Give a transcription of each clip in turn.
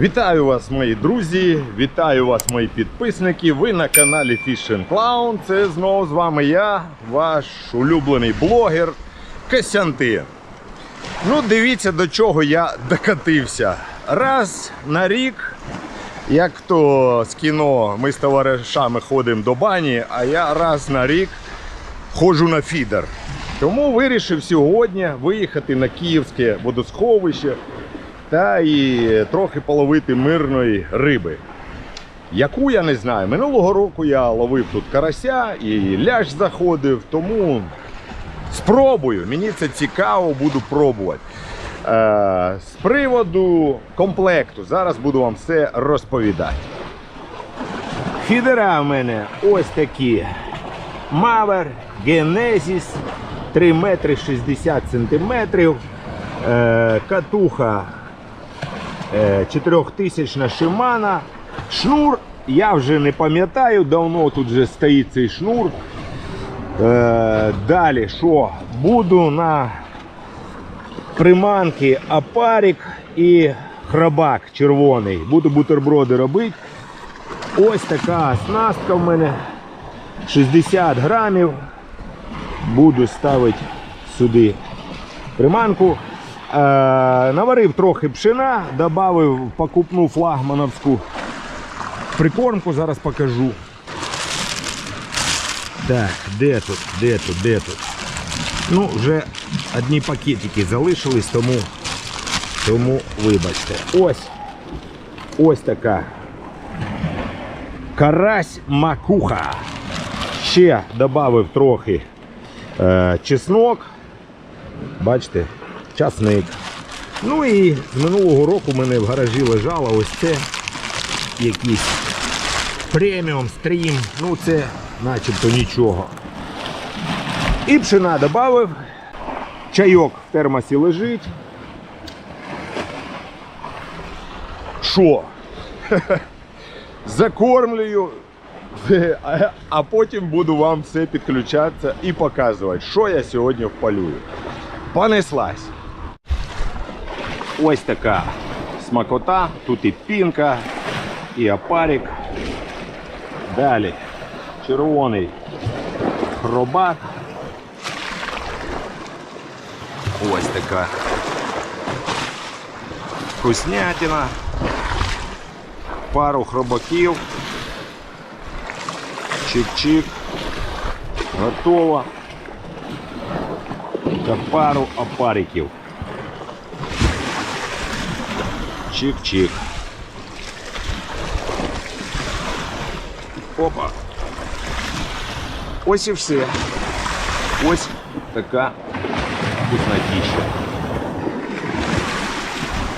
Вітаю вас, мої друзі! Вітаю вас, мої підписники. Ви на каналі Fishing Clown. Це знову з вами я, ваш улюблений блогер Костянтин. Ну, дивіться, до чого я докатився. Раз на рік, як то з кіно, ми з товаришами ходимо до бані, а я раз на рік ходжу на фідер. Тому вирішив сьогодні виїхати на Київське водосховище та і трохи половити мирної риби. Яку я не знаю. Минулого року я ловив тут карася і ляж заходив, тому спробую. Мені це цікаво, буду пробувати. Е, з приводу комплекту зараз буду вам все розповідати. Фідера в мене ось такі. Мавер, Генезіс 3 метри 60 сантиметрів. Е, катуха 4000 Шимана. Шнур я вже не пам'ятаю, давно тут вже стоїть цей шнур. Е, далі що? Буду на приманки апарік і храбак червоний. Буду бутерброди робити. Ось така оснастка в мене. 60 грамів. Буду ставити сюди приманку. Е, наварив трохи пшена, додав покупну флагмановську прикормку, зараз покажу. Так, де тут, де тут, де тут? Ну, вже одні пакетики залишились, тому, тому вибачте. Ось. Ось така. Карась макуха. Ще додав трохи е, чеснок. Бачите, часник. Ну і з минулого року в мене в гаражі лежало ось це якийсь преміум стрім. Ну це начебто нічого. І пшена додав. Чайок в термосі лежить. Що? Закормлюю, а- потім буду вам все підключатися і показувати, що я сьогодні впалюю. Понеслась. Ось така смакота, тут і пінка, і апарик. Далі червоний хробак. Ось така вкуснятина. Пару хробаків. Чик-чик. Готово. Та пару опариків. Чик-чик. Опа. Ось і все. Ось така вкуснотища.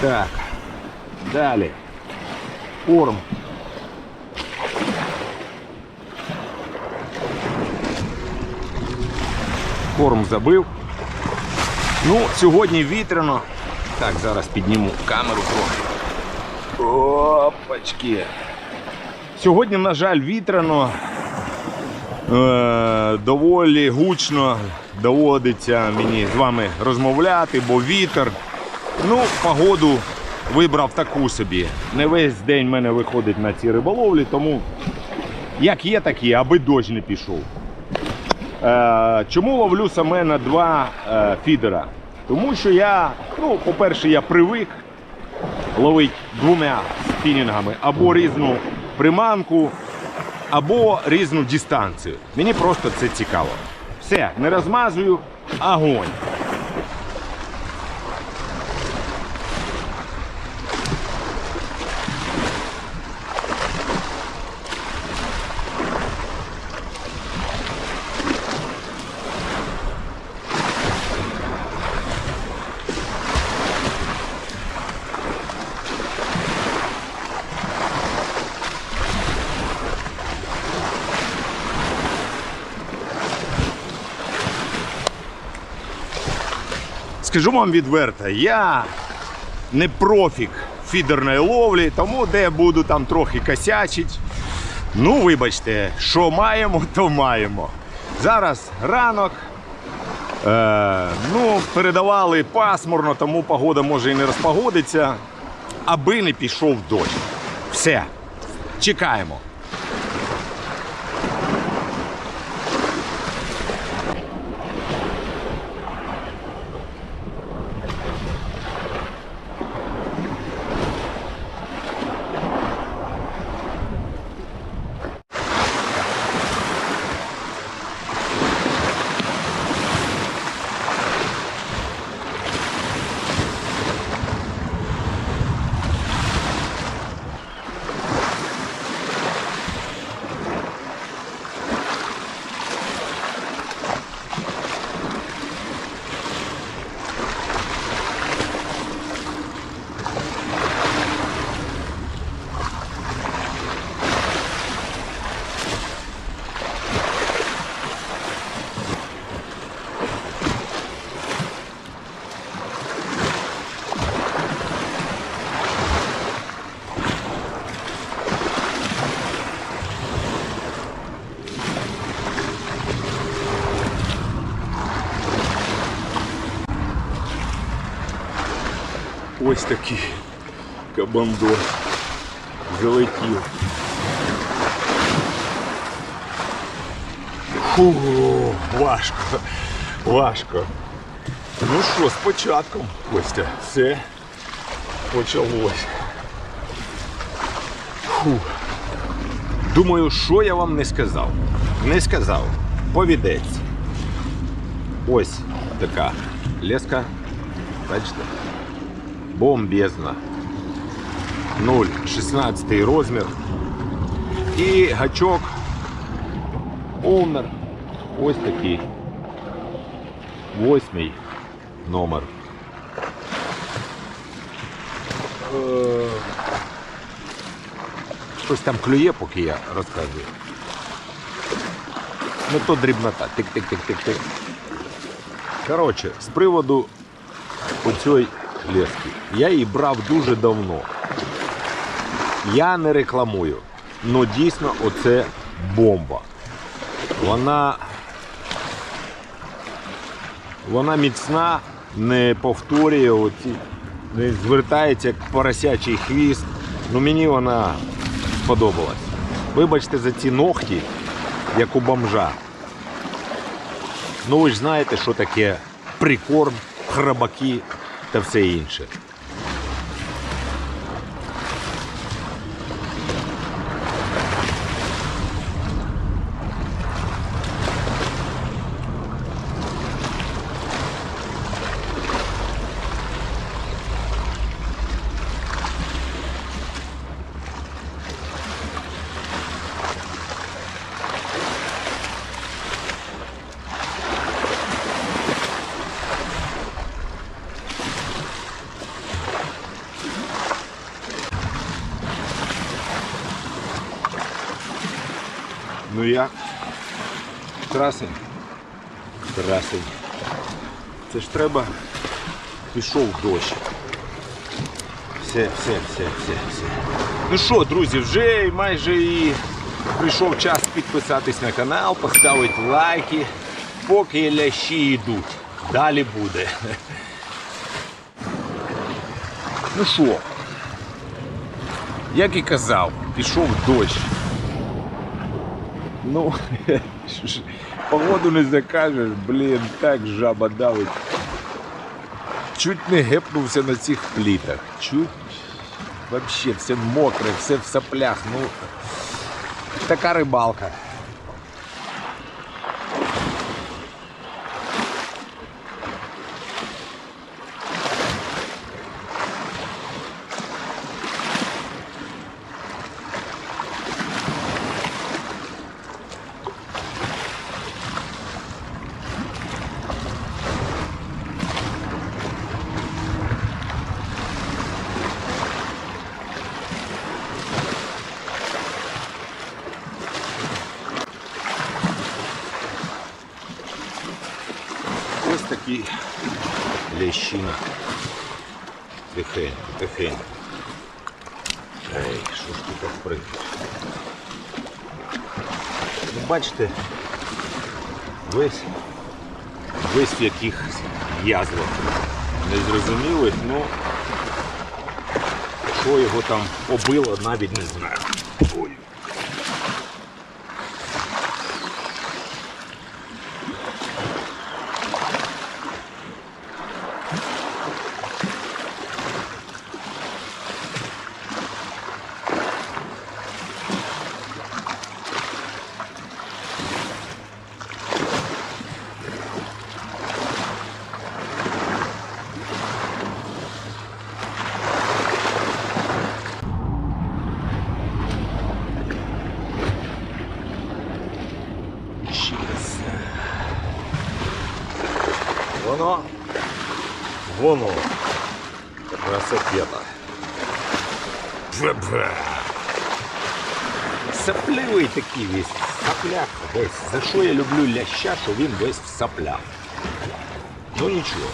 Так. Далі. Корм. Корм забив. Ну, сьогодні вітряно. Так, зараз підніму камеру трохи. Опачки. Сьогодні, на жаль, вітряно. Е, доволі гучно доводиться мені з вами розмовляти, бо вітер. Ну, погоду вибрав таку собі. Не весь день в мене виходить на ці риболовлі, тому як є, так є, аби дощ не пішов. Е, чому ловлю саме на два е, фідера? Тому що я, ну, по-перше, я привик ловити двома спінінгами або різну приманку, або різну дистанцію. Мені просто це цікаво. Все, не розмазую, огонь. Скажу вам відверто, я не профік фідерної ловлі, тому де буду там трохи косячить. Ну, вибачте, що маємо, то маємо. Зараз ранок. Е, ну, передавали пасмурно, тому погода може і не розпогодиться. аби не пішов дощ. Все. Чекаємо. Ось такий кабандор залетів. Фу, важко, важко. Ну що, з початком, Костя, все почалось. Фу. Думаю, що я вам не сказав. Не сказав. Повідець. Ось така леска. Бачите? бомбезна. 0,16 розмір. І гачок Owner. Ось такий. Восьмий номер. Е, Щось там клює, поки я розказую. Ну то дрібнота. Тик-тик-тик-тик-тик. Коротше, з приводу оцієї лески. Я її брав дуже давно. Я не рекламую. але дійсно оце бомба. Вона, вона міцна, не повторює оці, не звертається як поросячий хвіст. Ну мені вона сподобалась. Вибачте за ці ногті, як у бомжа. Ну ви ж знаєте, що таке прикорм, храбаки та все інше. Ну я красень. Красень. Це ж треба. Пішов дощ. Все, все, все, все, все. Ну що, друзі, вже майже і прийшов час підписатись на канал, поставити лайки, поки лящі йдуть. Далі буде. Ну що, як і казав, пішов дощ. Ну, погоду не закажеш, блін, так жаба давить. Чуть не гепнувся на цих плітах. Чуть вообще все мокре, все в соплях. Ну, така рибалка. Лящина. Тихенько, тихенько. Ей, що ж ти так прийдеш? Ну, бачите, весь, весь в якихось язвах. Незрозумілих, ну що його там побило, навіть не знаю. Сапливий такий весь. соплях весь. За що я люблю ляща, що він весь в саплях. Ну нічого.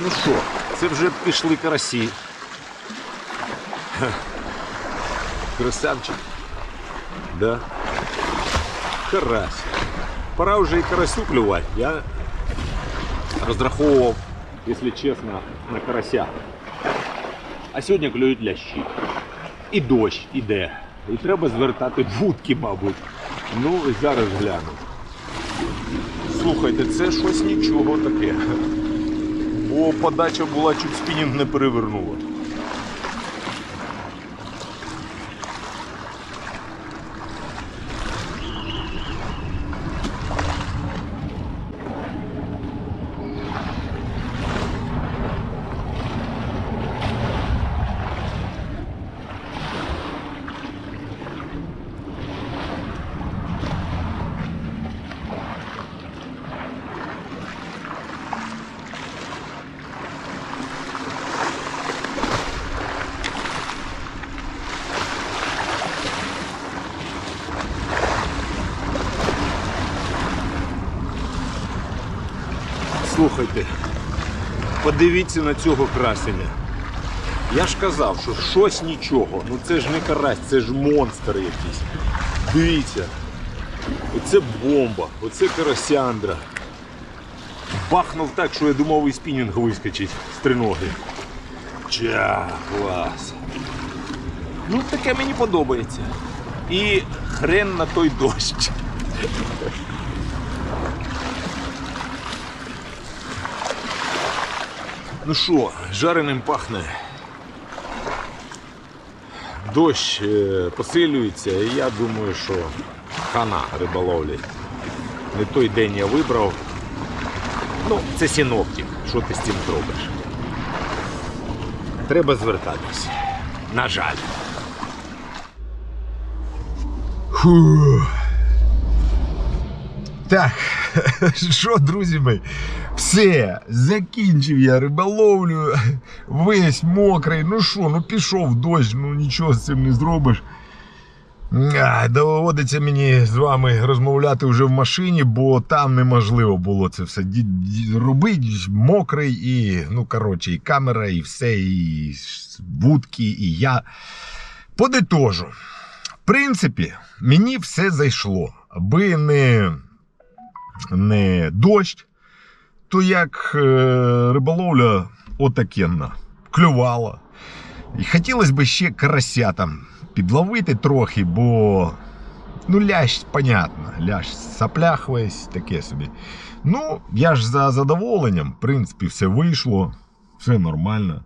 Ну що, це вже пішли карасі. Красавчик. Да. Карась. Пора вже і карасю клювати. Я розраховував, якщо чесно, на карася. А сьогодні клюють лящі. І дощ іде. І треба звертати вудки, мабуть. Ну, зараз гляну. Слухайте, це щось нічого таке. Бо подача була чуть спінінг не перевернула. Слухайте, подивіться на цього красення. Я ж казав, що щось нічого. Ну це ж не карась, це ж монстр якийсь. Дивіться. Оце бомба, оце карасяндра. Бахнув так, що я думав і спінінг вискочить з триноги. Ча, клас. Ну, таке мені подобається. І хрен на той дощ. Ну що, жареним пахне. Дощ е, посилюється, і я думаю, що хана риболовлі. Не той день я вибрав. Ну, це синоптик. Що ти з цим зробиш? Треба звертатись. На жаль. Фу. Так, що, друзі мої, все, закінчив я риболовлю, весь мокрий. Ну що, ну пішов дощ, ну нічого з цим не зробиш. Доводиться мені з вами розмовляти вже в машині, бо там неможливо було це все робити. Мокрий і, ну коротше, і камера, і все, і вудки, і я. Подитожу. В принципі, мені все зайшло. Аби не, не дощ, то як е, риболовля отакенна, клювала. І хотілося б ще карася там підловити трохи, бо ну, лящ, понятно, лящ саплях весь таке собі. Ну, я ж за задоволенням, в принципі, все вийшло, все нормально.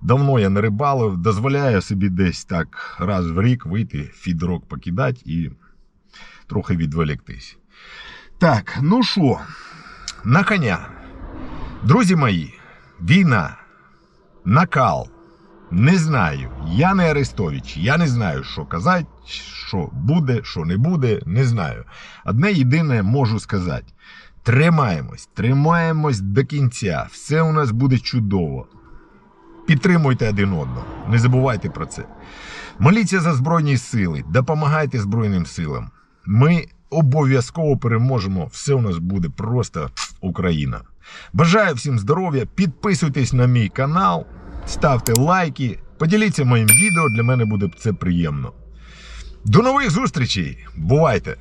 Давно я не рибалив, дозволяю собі десь так раз в рік вийти, фідрок покидати і трохи відволіктись. Так, ну що, на коня. Друзі мої, Війна, накал. Не знаю. Я не Арестович. Я не знаю, що казати, що буде, що не буде. Не знаю. Одне єдине можу сказати: тримаємось, тримаємось до кінця. Все у нас буде чудово. Підтримуйте один одного. Не забувайте про це. Моліться за Збройні сили, допомагайте Збройним силам. Ми обов'язково переможемо. Все у нас буде просто Україна. Бажаю всім здоров'я. Підписуйтесь на мій канал, ставте лайки, поділіться моїм відео. Для мене буде це приємно. До нових зустрічей! Бувайте!